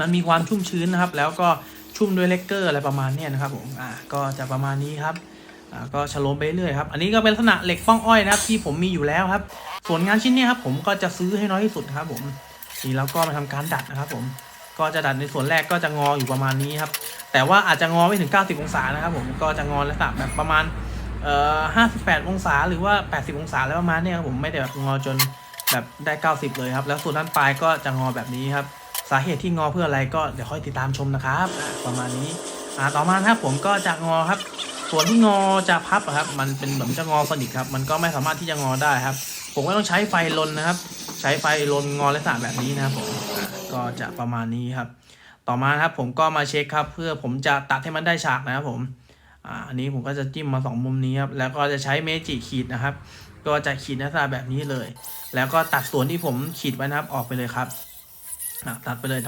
มันมีความชุ่มชื้นนะครับ แล้วก็ชุ่มด้วยเลกเกอร์อะไรประมาณนี้นะครับผมอ่าก็จะประมาณนี้ครับอ่าก็ชโลมไปเรื่อยครับ อันนี้ก็เป็นลักษณะเหล็กป้องอ้อยนะครับที่ผมมีอยู่แล้วครับ ส่วนงานชิ้นนี้ครับผมก็จะซื้อให้น้อยที่สุดครับผมนี่แล้วก็มาทำการดัดนะครับผมก็จะดัดในส่วนแรกก็จะงออยู่ประมาณนี้ครับ แต่ว่าอาจจะงอไม่ถึง 90 องศานะครับผมก็จะงอลักษณะแบบประมาณเอ่อ58 องศาหรือว่า 80 องศาแล้วประมาณนี้ครับผมไม่ได้แบบงอจนแบบได้ 90 เลยครับ แล้วส่วนด้านปลายก็จะงอแบบนี้ครับ สาเหตุที่งอเพื่ออะไรก็เดี๋ยวค่อยติดตามชมนะครับ ประมาณนี้อ่าต่อมานะครับผมก็จะงอครับ ส่วนที่งอจะพับครับ มันเป็นแบบจะงอสนิทครับ มันก็ไม่สามารถที่จะงอได้ครับ ผมก็ต้องใช้ไฟลนนะครับ ใช้ไฟลนงอแลักษณะแบบนี้นะครับผมก็จะประมาณนี้ครับ ต่อมาครับผมก็มาเช็คครับ เพื่อผมจะตัดให้มันได้ฉากนะครับผมอันนี้ผมก็จะจิ้มมาสองมุมนี้ครับ แล้วก็จะใช้เมจิขีดนะครับ ก็จะขีดลักษณะแบบนี้เลย แล้วก็ตัดส่วนที่ผมขีดไว้นะครับออกไปเลยครับ ตัดไปเลยทั้ง